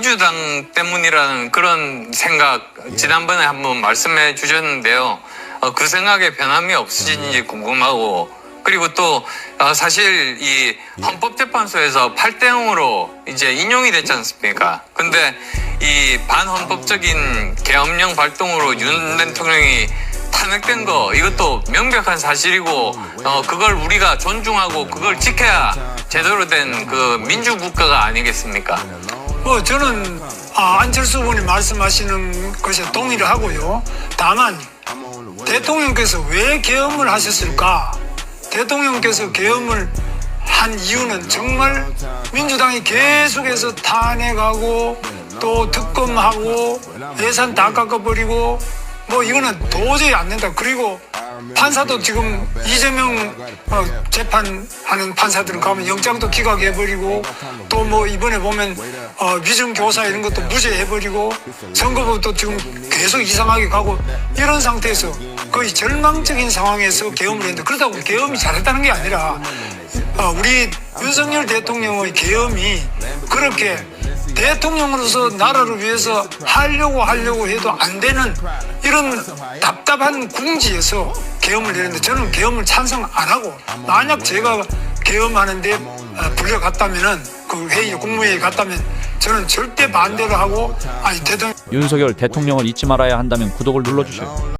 민주당 때문이라는 그런 생각 지난번에 한번 말씀해 주셨는데요. 어, 그 생각에 변함이 없으신지 궁금하고 그리고 또 어, 사실 이 헌법재판소에서 8대 0으로 이제 인용이 됐지 않습니까? 근데 이 반헌법적인 계엄령 발동으로 윤 대통령이 탄핵된 거 이것도 명백한 사실이고 어, 그걸 우리가 존중하고 그걸 지켜야 제대로 된 그 민주국가가 아니겠습니까? 뭐 저는 아, 안철수 의원이 말씀하시는 것에 동의를 하고요. 다만 대통령께서 왜 계엄을 하셨을까? 대통령께서 계엄을 한 이유는 정말 민주당이 계속해서 탄핵하고 또 특검하고 예산 다 깎아버리고 뭐 이거는 도저히 안 된다. 그리고 판사도 지금 이재명 어, 재판하는 판사들은 가면 영장도 기각해버리고 또 뭐 이번에 보면 어, 위증교사 이런 것도 무죄해버리고 선거법도 지금 계속 이상하게 가고 이런 상태에서 거의 절망적인 상황에서 계엄을 했는데 그렇다고 계엄이 잘했다는 게 아니라 어, 우리 윤석열 대통령의 계엄이 그렇게 대통령으로서 나라를 위해서 하려고 하려고 해도 안 되는 이런 답답한 궁지에서 계엄을 내는데 저는 계엄을 찬성 안 하고 만약 제가 계엄하는데 어, 불려갔다면은 그 회의 국무회의 갔다면 저는 절대 반대를 하고 아니 대통령 윤석열 대통령을 잊지 말아야 한다면 구독을 눌러주세요.